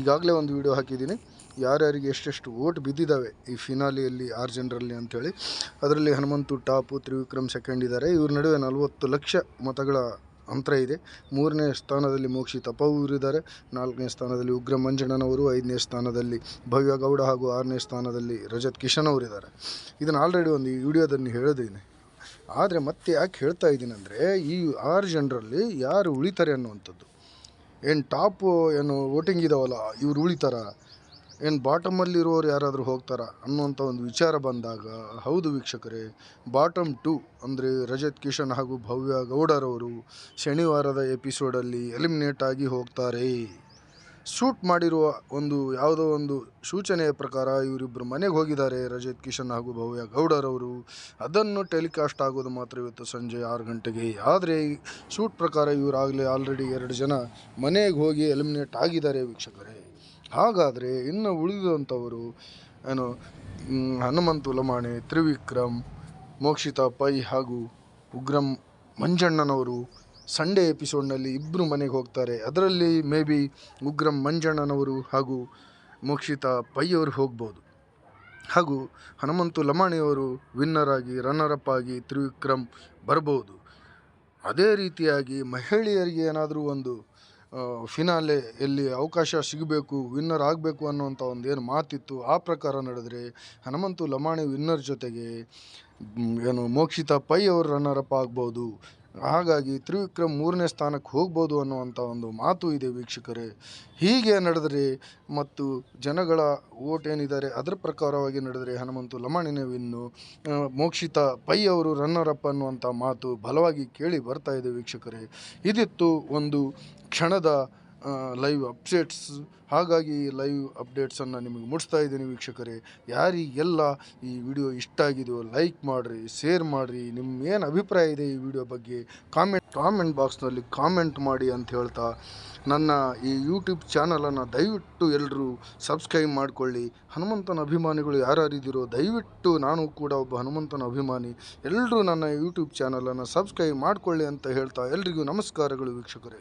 ಈಗಾಗಲೇ ಒಂದು ವಿಡಿಯೋ ಹಾಕಿದ್ದೀನಿ. ಯಾರ್ಯಾರಿಗೆ ಎಷ್ಟೆಷ್ಟು ಓಟ್ ಬಿದ್ದಿದ್ದಾವೆ ಈ ಫಿನಾಲಿಯಲ್ಲಿ ಆರು ಜನರಲ್ಲಿ ಅಂಥೇಳಿ. ಅದರಲ್ಲಿ ಹನುಮಂತು ಟಾಪು, ತ್ರಿವಿಕ್ರಮ್ ಸೆಕೆಂಡ್ ಇದ್ದಾರೆ ಇವ್ರ ನಡುವೆ ನಲವತ್ತು ಲಕ್ಷ ಮತಗಳ ಅಂತರ ಇದೆ. ಮೂರನೇ ಸ್ಥಾನದಲ್ಲಿ ಮೋಕ್ಷಿ ಇದ್ದಾರೆ ನಾಲ್ಕನೇ ಸ್ಥಾನದಲ್ಲಿ ಉಗ್ರ ಮಂಜಣ್ಣನವರು ಐದನೇ ಸ್ಥಾನದಲ್ಲಿ ಭವ್ಯ ಗೌಡ ಹಾಗೂ ಆರನೇ ಸ್ಥಾನದಲ್ಲಿ ರಜತ್ ಕಿಶನ್ ಅವರಿದ್ದಾರೆ ಇದನ್ನು ಆಲ್ರೆಡಿ ಒಂದು ವಿಡಿಯೋದಲ್ಲಿ ಹೇಳಿದ್ದೀನಿ ಆದರೆ ಮತ್ತೆ ಯಾಕೆ ಹೇಳ್ತಾ ಇದ್ದೀನಿ ಅಂದರೆ, ಈ ಆರು ಜನರಲ್ಲಿ ಯಾರು ಉಳಿತಾರೆ ಅನ್ನುವಂಥದ್ದು. ಏನು ಟಾಪು, ಏನು ವೋಟಿಂಗ್ ಇದಾವಲ್ಲ, ಇವ್ರು ಉಳಿತಾರ. ಏನು ಬಾಟಮಲ್ಲಿರೋರು ಯಾರಾದರೂ ಹೋಗ್ತಾರಾ ಅನ್ನುವಂಥ ಒಂದು ವಿಚಾರ ಬಂದಾಗ, ಹೌದು ವೀಕ್ಷಕರೇ ಬಾಟಮ್ ಟು ಅಂದರೆ ರಜತ್ ಕಿಶನ್ ಹಾಗೂ ಭವ್ಯ ಗೌಡರವರು ಶನಿವಾರದ ಎಪಿಸೋಡಲ್ಲಿ ಎಲಿಮಿನೇಟ್ ಆಗಿ ಹೋಗ್ತಾರೆ. ಶೂಟ್ ಮಾಡಿರುವ ಒಂದು ಯಾವುದೋ ಒಂದು ಸೂಚನೆಯ ಪ್ರಕಾರ ಇವರಿಬ್ಬರು ಮನೆಗೆ ಹೋಗಿದ್ದಾರೆ. ರಜತ್, ಕಿಶನ್ ಹಾಗೂ ಭವ್ಯ ಗೌಡರವರು ಅದನ್ನು ಟೆಲಿಕಾಸ್ಟ್ ಆಗೋದು ಮಾತ್ರ ಇವತ್ತು ಸಂಜೆ ಆರು ಗಂಟೆಗೆ. ಆದರೆ ಶೂಟ್ ಪ್ರಕಾರ ಇವರಾಗಲೇ ಆಲ್ರೆಡಿ ಎರಡು ಜನ ಮನೆಗೆ ಹೋಗಿ ಎಲಿಮಿನೇಟ್ ಆಗಿದ್ದಾರೆ ವೀಕ್ಷಕರೇ. ಹಾಗಾದರೆ ಇನ್ನು ಉಳಿದಂಥವರು ಏನು ಹನುಮಂತು ಲಮಾಣೆ ತ್ರಿವಿಕ್ರಮ್, ಮೋಕ್ಷಿತಾ ಪೈ ಹಾಗೂ ಉಗ್ರಂ ಮಂಜಣ್ಣನವರು ಸಂಡೇ ಎಪಿಸೋಡ್ನಲ್ಲಿ ಇಬ್ಬರು ಮನೆಗೆ ಹೋಗ್ತಾರೆ. ಅದರಲ್ಲಿ ಮೇ ಬಿ ಉಗ್ರಂ ಮಂಜಣ್ಣನವರು ಹಾಗೂ ಮೋಕ್ಷಿತಾ ಪೈ ಅವರು ಹೋಗ್ಬೋದು. ಹಾಗೂ ಹನುಮಂತು ಲಮಾಣಿಯವರು ವಿನ್ನರ್ ಆಗಿ ರನ್ನರ್ ಅಪ್ ಆಗಿ ತ್ರಿವಿಕ್ರಮ್ ಬರ್ಬೋದು. ಅದೇ ರೀತಿಯಾಗಿ ಮಹಿಳೆಯರಿಗೆ ಏನಾದರೂ ಒಂದು ಫಿನಾಲೆ ಎಲ್ಲಿ ಅವಕಾಶ ಸಿಗಬೇಕು ವಿನ್ನರ್ ಆಗಬೇಕು ಅನ್ನುವಂಥ ಒಂದು ಏನು ಮಾತಿತ್ತು, ಆ ಪ್ರಕಾರ ನಡೆದರೆ ಹನುಮಂತು ಲಮಾಣಿ ವಿನ್ನರ್ ಜೊತೆಗೆ ಏನು ಮೋಕ್ಷಿತಾ ಪೈ ಅವರು ರನ್ನರ್ ಅಪ್ ಆಗ್ಬೋದು. ಹಾಗಾಗಿ ತ್ರಿವಿಕ್ರಮ್ ಮೂರನೇ ಸ್ಥಾನಕ್ಕೆ ಹೋಗ್ಬೋದು ಅನ್ನುವಂಥ ಒಂದು ಮಾತು ಇದೆ ವೀಕ್ಷಕರೇ. ಹೀಗೆ ನಡೆದರೆ ಮತ್ತು ಜನಗಳ ಓಟ್ ಏನಿದ್ದಾರೆ ಅದರ ಪ್ರಕಾರವಾಗಿ ನಡೆದರೆ ಹನುಮಂತು ಲಮಾಣಿನ ವಿನ್ನು ಮೋಕ್ಷಿತ ಪೈ ಅವರು ರನ್ನರ್ ಅಪ್ ಅನ್ನುವಂಥ ಮಾತು ಬಲವಾಗಿ ಕೇಳಿ ಬರ್ತಾ ಇದೆ ವೀಕ್ಷಕರೇ. ಇದಿತ್ತು ಒಂದು ಕ್ಷಣದ ಲೈವ್ ಅಪ್ಡೇಟ್ಸ್ ಹಾಗಾಗಿ ಲೈವ್ ಅಪ್ಡೇಟ್ಸನ್ನು ನಿಮಗೆ ಮುಡಿಸ್ತಾ ಇದ್ದೀನಿ ವೀಕ್ಷಕರೇ. ಯಾರಿಗೆಲ್ಲ ಈ ವಿಡಿಯೋ ಇಷ್ಟ ಆಗಿದೆಯೋ ಲೈಕ್ ಮಾಡಿರಿ ಶೇರ್ ಮಾಡಿರಿ ನಿಮ್ಮ ಏನು ಅಭಿಪ್ರಾಯ ಇದೆ ಈ ವಿಡಿಯೋ ಬಗ್ಗೆ ಕಾಮೆಂಟ್ ಕಾಮೆಂಟ್ ಬಾಕ್ಸ್ನಲ್ಲಿ ಕಾಮೆಂಟ್ ಮಾಡಿ ಅಂತ ಹೇಳ್ತಾ ನನ್ನ ಈ ಯೂಟ್ಯೂಬ್ ಚಾನಲನ್ನು ದಯವಿಟ್ಟು ಎಲ್ಲರೂ ಸಬ್ಸ್ಕ್ರೈಬ್ ಮಾಡಿಕೊಳ್ಳಿ. ಹನುಮಂತನ ಅಭಿಮಾನಿಗಳು ಯಾರ್ಯಾರಿದ್ದೀರೋ ದಯವಿಟ್ಟು ನಾನು ಕೂಡ ಒಬ್ಬ ಹನುಮಂತನ ಅಭಿಮಾನಿ. ಎಲ್ಲರೂ ನನ್ನ ಯೂಟ್ಯೂಬ್ ಚಾನಲನ್ನು ಸಬ್ಸ್ಕ್ರೈಬ್ ಮಾಡಿಕೊಳ್ಳಿ ಅಂತ ಹೇಳ್ತಾ ಎಲ್ರಿಗೂ ನಮಸ್ಕಾರಗಳು ವೀಕ್ಷಕರೇ.